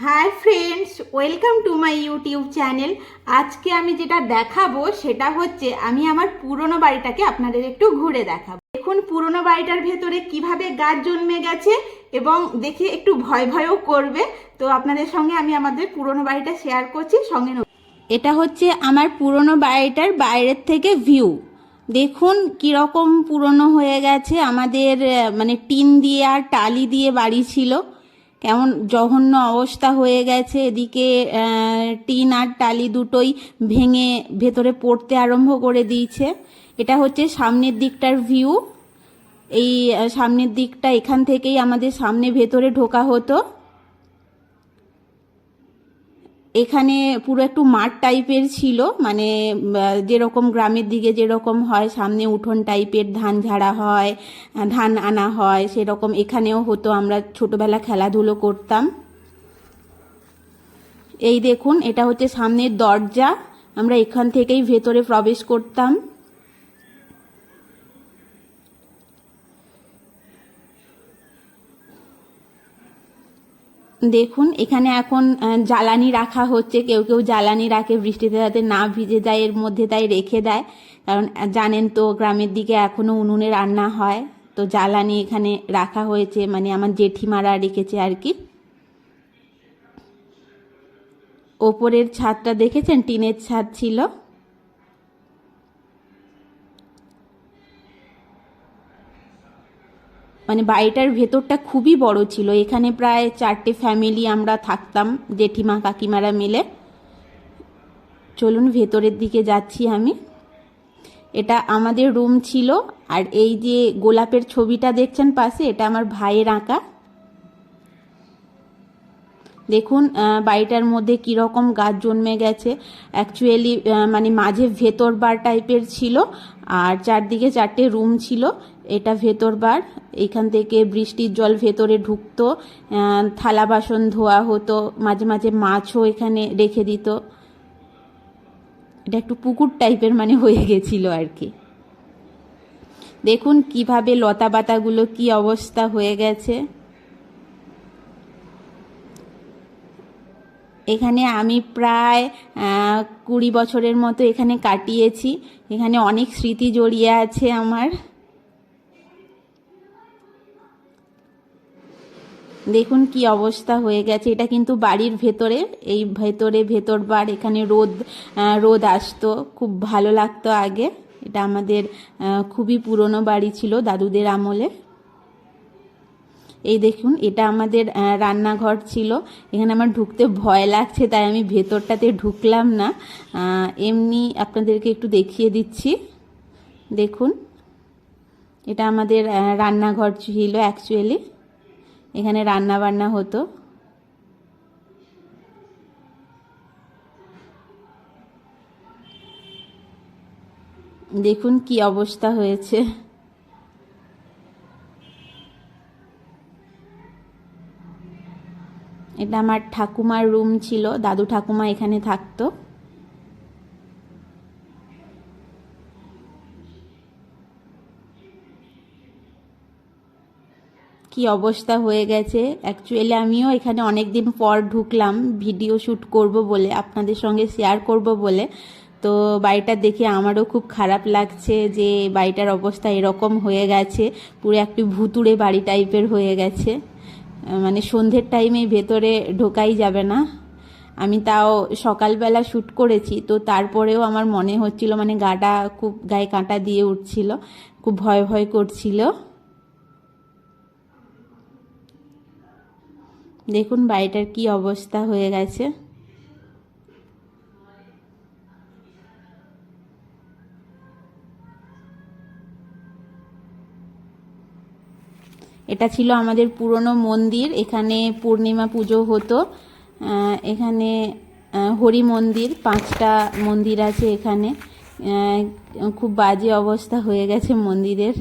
Hi friends welcome to my YouTube channel আজকে আমি যেটা দেখাবো সেটা হচ্ছে আমি আমার পুরনো বাড়িটাকে আপনাদের একটু ঘুরে দেখাবো। দেখুন পুরনো বাড়িটার ভেতরে কীভাবে গাছ জন্মে গেছে এবং দেখে একটু ভয় ভয়ও করবে। তো আপনাদের সঙ্গে আমি আমাদের পুরনো বাড়িটা শেয়ার করছি, সঙ্গে এটা হচ্ছে আমার পুরনো বাড়িটার বাইরের থেকে ভিউ দেখুন কীরকম পুরনো হয়ে গেছে, আমাদের মানে টিন দিয়ে আর টালি দিয়ে বাড়ি ছিল। কেমন জঘন্য অবস্থা হয়ে গেছে। এদিকে টিন আর টালি দুটোই ভেঙে ভেতরে পড়তে আরম্ভ করে দিয়েছে। এটা হচ্ছে সামনের দিকটার ভিউ এই সামনের দিকটা এখান থেকেই আমাদের সামনে ভেতরে ঢোকা হতো। এখানে পুরো একটু মাঠ টাইপের ছিল মানে যেরকম গ্রামের দিকে যেরকম হয়, সামনে উঠোন টাইপের, ধান ঝাড়া হয় ধান আনা হয়, সেরকম এখানেও হতো, আমরা ছোটবেলা খেলাধুলো করতাম। এই দেখুন, এটা হচ্ছে সামনের দরজা, আমরা এখান থেকেই ভেতরে প্রবেশ করতাম। দেখুন, এখানে এখন জ্বালানি রাখা হচ্ছে। কেউ কেউ জ্বালানি রাখে, বৃষ্টিতে যাতে না ভিজে যায়, এর মধ্যে তাই রেখে দেয়। কারণ জানেন তো, গ্রামের দিকে এখনও উনুনে রান্না হয়। তো জ্বালানি এখানে রাখা হয়েছে মানে আমার জেঠিমারা রেখেছে আর কি। ওপরের ছাদটা দেখেছেন? টিনের ছাদ ছিল। মানে বাড়িটার ভেতরটা খুবই বড় ছিল। এখানে প্রায় চারটে ফ্যামিলি আমরা থাকতাম, জেঠিমা, কাকিমারা মিলে। চলুন ভেতরের দিকে যাচ্ছি আমি। এটা আমাদের রুম ছিল, আর এই যে গোলাপের ছবিটা দেখছেন পাশে, এটা আমার ভাইয়ের আঁকা। দেখুন বাড়িটার মধ্যে কীরকম গাছ জন্মে গেছে। অ্যাকচুয়ালি মানে মাঝে ভেতর বার টাইপের ছিল, আর চারদিকে চারটে রুম ছিল। এটা ভেতর বার, এখান থেকে বৃষ্টির জল ভেতরে ঢুকতো থালা বাসন ধোয়া হতো, মাঝে মাঝে মাছও এখানে রেখে দিত। এটা একটু পুকুর টাইপের মানে হয়ে গেছিল আর কি। দেখুন, কীভাবে লতা পাতাগুলো কি অবস্থা হয়ে গেছে। এখানে আমি প্রায় কুড়ি বছরের মতো এখানে কাটিয়েছি। এখানে অনেক স্মৃতি জড়িয়ে আছে আমার। দেখুন কি অবস্থা হয়ে গেছে। এটা কিন্তু বাড়ির ভেতরে, এই ভেতরে ভেতর বার এখানে রোদ রোদ আসতো। খুব ভালো লাগতো আগে। এটা আমাদের খুবই পুরনো বাড়ি ছিল দাদুদের আমলে। এই দেখুন, এটা আমাদের রান্নাঘর ছিল। এখানে আমার ঢুকতে ভয় লাগছে, তাই আমি ভেতরটাতে ঢুকলাম না। এমনি আপনাদেরকে একটু দেখিয়ে দিচ্ছি। দেখুন, এটা আমাদের রান্নাঘর ছিল অ্যাকচুয়ালি এখানে রান্না বান্না হতো। দেখুন কি অবস্থা হয়েছে। এটা আমার ঠাকুমার রুম ছিল, দাদু ঠাকুমা এখানে থাকতো। কি অবস্থা হয়ে গেছে? অ্যাকচুয়ালি আমিও এখানে অনেক দিন পর ঢুকলাম ভিডিও শ্যুট করব বলে, আপনাদের সঙ্গে শেয়ার করব বলে। তো বাড়িটা দেখে আমারও খুব খারাপ লাগছে যে বাড়িটার অবস্থা এরকম হয়ে গেছে, পুরো একটি ভুতুড়ে বাড়ি টাইপের হয়ে গেছে। মানে সন্ধ্যের টাইমে ভেতরে ঢোকাই যাবে না। আমি তাও সকালবেলা শ্যুট করেছি, তো তারপরেও আমার মনে হচ্ছিল মানে গাটা খুব, গায়ে কাঁটা দিয়ে উঠছিল, খুব ভয় ভয় করছিল। দেখুন বাড়িটার কি অবস্থা হয়ে গেছে। এটা ছিল আমাদের পুরনো মন্দির। এখানে পূর্ণিমা পুজো হতো। এখানে হরি মন্দির, পাঁচটা মন্দির আছে এখানে। খুব বাজে অবস্থা হয়ে গেছে মন্দিরের।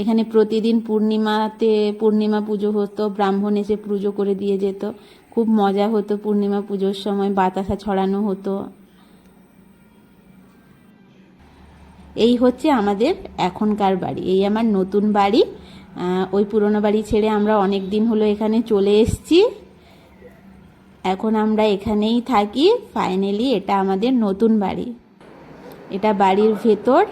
এখানে প্রতিদিন পূর্ণিমাতে পূর্ণিমা পুজো হতো, ব্রাহ্মণ এসে পুজো করে দিয়ে যেত। খুব মজা হতো পূর্ণিমা পুজোর সময়, বাতাসা ছড়ানো হতো। এই হচ্ছে আমাদের এখনকার বাড়ি। এই আমার নতুন বাড়ি। ওই পুরনো বাড়ি ছেড়ে আমরা অনেক দিন হলো এখানে চলে এসেছি। এখন আমরা এখানেই থাকি। ফাইনালি এটা আমাদের নতুন বাড়ি। এটা বাড়ির ভেতর।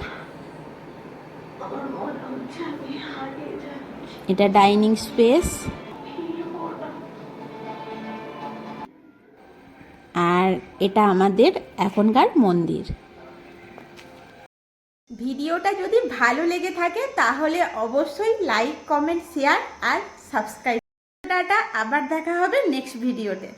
এটা ডাইনিং স্পেস। আর এটা আমাদের এখনকার মন্দির। ভিডিওটা যদি ভালো লেগে থাকে, তাহলে অবশ্যই লাইক কমেন্ট শেয়ার আর সাবস্ক্রাইব টাটা, আবার দেখা হবে নেক্সট ভিডিওতে